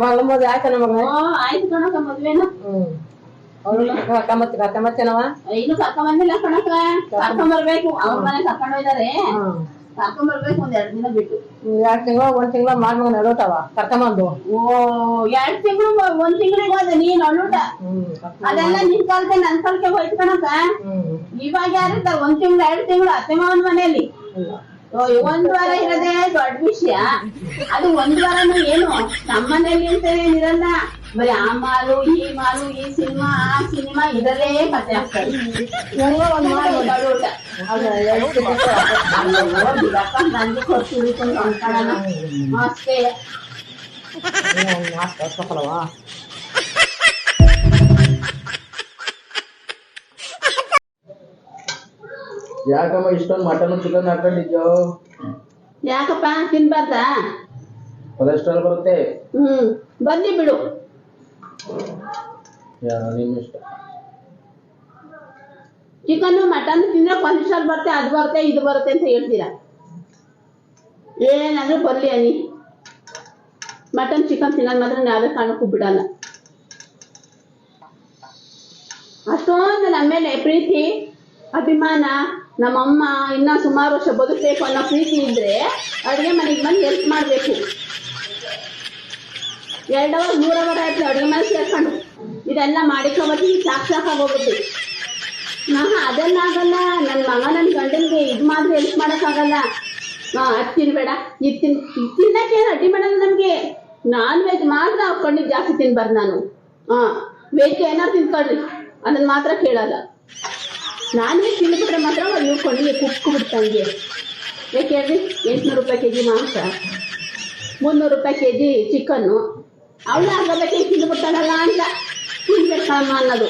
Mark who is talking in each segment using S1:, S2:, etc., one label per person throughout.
S1: ಮಗಳ ಮದುವೆ ಆಯ್ತಾನ
S2: ಆಯ್ತು ಕಣಕ ಮದ್ವೆನ?
S1: ಅವಳು ಕರ್ಕೊಂಬತ್ತಿ ಕರ್ಕೊಂಬತ್ತೇನವ
S2: ಇನ್ನು ಕರ್ಕೊಂಡ್ ಬಂದಿಲ್ಲ ಕಣಕ ಕರ್ಕೊಂಡ್ ಬರ್ಬೇಕು. ಅವ್ರ ಮನೆ ಕರ್ಕೊಂಡ್ ಹೋಯ್ತಾರೆ. ಕರ್ಕೊಂಡ್ ಬರ್ಬೇಕು ಒಂದ್ ಎರಡ್ ದಿನ ಬಿಟ್ಟು.
S1: ಎರಡ್ ತಿಂಗಳು ಒಂದ್ ತಿಂಗಳು ಮಾಡ್ಮಗ ನಡೋತಾವ ಕರ್ಕೊಂಬಂದು.
S2: ಓ ಎರಡ್ ತಿಂಗಳು ಒಂದ್ ತಿಂಗಳಿಗೆ ಹೋದೆ ನೀನ್ ಅದೆಲ್ಲ ನಿನ್ ಕಾಲಕ್ಕೆ ನನ್ ಕಾಲಕ್ಕೆ ಹೋಯ್ತು ಕಣಕ ಇವಾಗ ಯಾರಿರ್ತಾರ ಒಂದ್ ತಿಂಗಳು ಎರಡ್ ತಿಂಗಳು ಅತ್ತೆ ಮಾವನ್ ಮನೆಯಲ್ಲಿ. ಒಂದ್ ವಾರ ಇರೋದೇ ದೊಡ್ಡ ವಿಷಯ. ಅದು ಒಂದ್ ವಾರನು ಏನು? ನಮ್ಮನೇಲಿ ಅಂತ ಏನಿರಲ್ಲ. ಬರೀ ಆ ಮಾಲು ಈ ಮಾಲು ಈ ಸಿನಿಮಾ ಆ ಸಿನಿಮಾ ಇದರಲ್ಲೇ ಕತೆ ಆಗ್ತದೆ. ನನ್ಗೆ ಅನ್ಕೊಳ್ಳೋಣ. ಅಷ್ಟೇ
S3: ಯಾಕಮ್ಮ ಇಷ್ಟೊಂದು ಮಟನ್ ಚಿಕನ್ ಹಾಕೊಂಡಿದ್ಯೋ
S2: ಯಾಕಪ್ಪ ತಿನ್ಬಾರ್ದಾ
S3: ಕೊಲೆಸ್ಟ್ರಾಲ್ ಬರುತ್ತೆ
S2: ಹ್ಮ್ ಬಂದಿ ಬಿಡು
S3: ಯಾ, ನಿಮ್ ಇಷ್ಟ
S2: ಚಿಕನ್ ಮಟನ್ ತಿಂದ್ರೆ ಕೊಲೆಸ್ಟ್ರಾಲ್ ಬರುತ್ತೆ ಅದು ಬರುತ್ತೆ ಇದು ಬರುತ್ತೆ ಅಂತ ಹೇಳ್ತೀರಾ ಏನಾದ್ರೂ ಬರ್ಲಿ ಅನಿ ಮಟನ್ ಚಿಕನ್ ತಿನ್ನೋದು ಮಾತ್ರ ನಾವೇ ಕಾಣಕ್ಕೂ ಬಿಡಲ್ಲ ಅಷ್ಟೊಂದು ನಮ್ಮ ಮೇಲೆ ಪ್ರೀತಿ ಅಭಿಮಾನ ನಮ್ಮಮ್ಮ ಇನ್ನ ಸುಮಾರು ವರ್ಷ ಬದುಕಬೇಕು ಅನ್ನೋ ಪ್ರೀತಿ ಇದ್ರೆ ಅಡುಗೆ ಮನೆಗೆ ಬಂದು ಹೆಲ್ಪ್ ಮಾಡಬೇಕು. ಎರಡು ಅವರ್ ಮೂರು ಅವರ್ ಆಯ್ತು ಅಡುಗೆ ಮನೆ ಸೇರ್ಕೊಂಡು. ಇದೆಲ್ಲ ಮಾಡಿಕೊಬತ್ತೀನಿ ಸಾಕು ಸಾಕಾಗೋಗುತ್ತೆ ನಾ ಅದನ್ನಾಗಲ್ಲ ನನ್ನ ಮಗ ನನ್ನ ಗಂಡನಿಗೆ ಇದು ಮಾತ್ರ ಹೆಲ್ಪ್ ಮಾಡೋಕ್ಕಾಗಲ್ಲ. ಹಾ ಅದು ತಿನ್ಬೇಡ, ಇದು ತಿನ್ ತಿನ್ನಕ್ಕೆ ಅಡ್ಡಿ ಮಾಡಲ್ಲ ನಮಗೆ. ನಾನ್ ವೆಜ್ ಮಾತ್ರ ಹಾಕೊಂಡಿದ್ದು ಜಾಸ್ತಿ ತಿನ್ಬಾರ್ದು ನಾನು. ಹಾಂ ವೆಜ್ ಏನಾರು ತಿನ್ಕೊಳ್ರಿ ಅದನ್ನ ಮಾತ್ರ ಕೇಳಲ್ಲ. ನಾನ್ ತಿಂದ್ಬಿಟ್ರೆ ಮಾತ್ರ ಒಂದು ಕೊಂಡಿಗೆ ಕುಕ್ಕು ಬಿಡ್ತಂಗೆ ಯಾಕೆ ಹೇಳ್ರಿ ಎಂಟ್ನೂರು ರೂಪಾಯಿ ಕೆ ಜಿ ಮಾಂಸ. ಮುನ್ನೂರು ರೂಪಾಯಿ ಕೆ ಜಿ ಚಿಕನ್ನು ಅವಳು ಅರ್ಧ ಬೇಕೆ ತಿಂದ್ಬಿಡ್ತಾಳಲ್ಲ ಅಂತ. ತಿನ್ಬೇಕಮ್ಮ ಅನ್ನೋದು.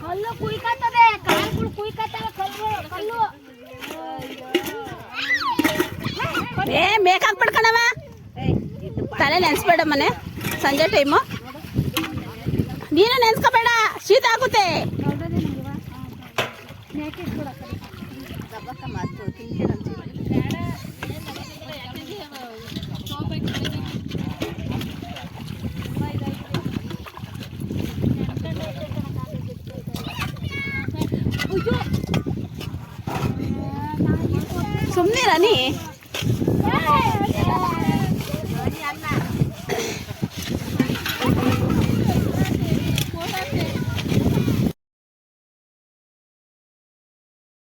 S4: ಕಲ್ಲು ಕುಯ್ಕತ್ತದೆ ಕಾಲ್ಗಳು ಕುಯ್ಕತ್ತವೆ ಕಲ್ಲು ಕಲ್ಲು
S2: ಏ ಮೇಕಪ್ ಬಿಡ್ಕಣವ ತಲೆ ನೆನ್ಸ್ಬೇಡ ಮನೆ ಸಂಜೆ ಟೈಮು ನೀನು ನೆನ್ಸ್ಕೋಬೇಡ ಶೀತ ಆಗುತ್ತೆ ಸುಮ್ಮನೆ
S4: ರಾಣಿ